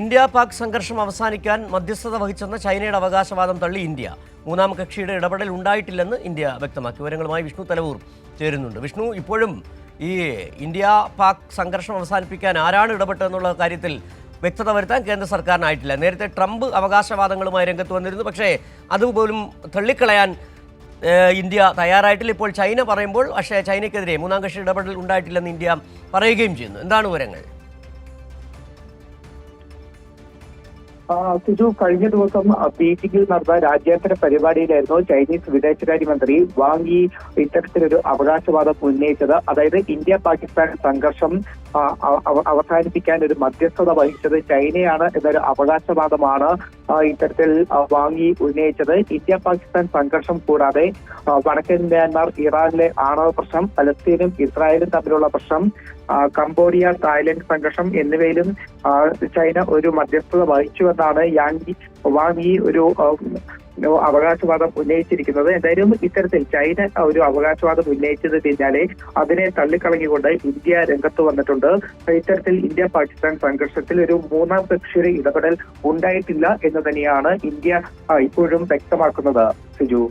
India Pak സംഘർഷം അവസാനിക്കാൻ മധ്യസ്ഥത വഹിച്ചെന്ന ചൈനയുടെ അവകാശവാദം തള്ളി ഇന്ത്യ. മൂന്നാം കക്ഷിയുടെ ഇടപെടൽ ഉണ്ടായിട്ടില്ലെന്ന് ഇന്ത്യ വ്യക്തമാക്കി. വിവരങ്ങളുമായി വിഷ്ണു തലവൂർ ചേരുന്നുണ്ട്. വിഷ്ണു ഇപ്പോഴും ഈ ഇന്ത്യ പാക് സംഘർഷം അവസാനിപ്പിക്കാൻ ആരാണ് ഇടപെട്ടതെന്നുള്ള കാര്യത്തിൽ വ്യക്തത വരുത്താൻ കേന്ദ്ര സർക്കാരിനായിട്ടില്ല. നേരത്തെ ട്രംപ് അവകാശവാദങ്ങളുമായി രംഗത്ത് വന്നിരുന്നു. പക്ഷേ അതുപോലും തള്ളിക്കളയാൻ ഇന്ത്യ തയ്യാറായിട്ടില്ല. ഇപ്പോൾ ചൈന പറയുമ്പോൾ പക്ഷേ ചൈനയ്ക്കെതിരെ മൂന്നാം കക്ഷി ഇടപെടൽ ഉണ്ടായിട്ടില്ലെന്ന് ഇന്ത്യ പറയുകയും ചെയ്യുന്നു. എന്താണ് വിവരങ്ങൾ? സിജു കഴിഞ്ഞ ദിവസം ബീജിംഗിൽ നടന്ന രാജ്യാന്തര പരിപാടിയിലായിരുന്നു ചൈനീസ് വിദേശകാര്യമന്ത്രി വാങ് ഈ ഇത്തരത്തിലൊരു അവകാശവാദം ഉന്നയിച്ചത്. അതായത് ഇന്ത്യ പാകിസ്ഥാൻ സംഘർഷം അവസാനിപ്പിക്കാൻ ഒരു മധ്യസ്ഥത വഹിച്ചത് ചൈനയാണ് എന്നൊരു അവകാശവാദമാണ് ഇത്തരത്തിൽ വാങ്ങി വാങ് ഉന്നയിച്ചത് ഇന്ത്യ പാകിസ്ഥാൻ സംഘർഷം കൂടാതെ വടക്കൻ മ്യാൻമാർ ഇറാനിലെ ആണവ പ്രശ്നം പലസ്തീനും ഇസ്രായേലും തമ്മിലുള്ള പ്രശ്നം കംബോഡിയ തായ്ലൻഡ് സംഘർഷം എന്നിവയിലും ചൈന ഒരു മധ്യസ്ഥത വഹിച്ചുവെന്നാണ് യാങ് വാങ് ഈ ഒരു അവകാശവാദം ഉന്നയിച്ചിരിക്കുന്നത്. എന്തായാലും ഇത്തരത്തിൽ ചൈന ഒരു അവകാശവാദം ഉന്നയിച്ചത് പിന്നാലെ അതിനെ തള്ളിക്കളഞ്ഞുകൊണ്ട് ഇന്ത്യ രംഗത്ത് വന്നിട്ടുണ്ട്. ഇത്തരത്തിൽ ഇന്ത്യ പാകിസ്ഥാൻ സംഘർഷത്തിൽ ഒരു മൂന്നാം കക്ഷിയുടെ ഇടപെടൽ ഉണ്ടായിട്ടില്ല എന്ന് തന്നെയാണ് ഇന്ത്യ ഇപ്പോഴും വ്യക്തമാക്കുന്നത്. സിജു.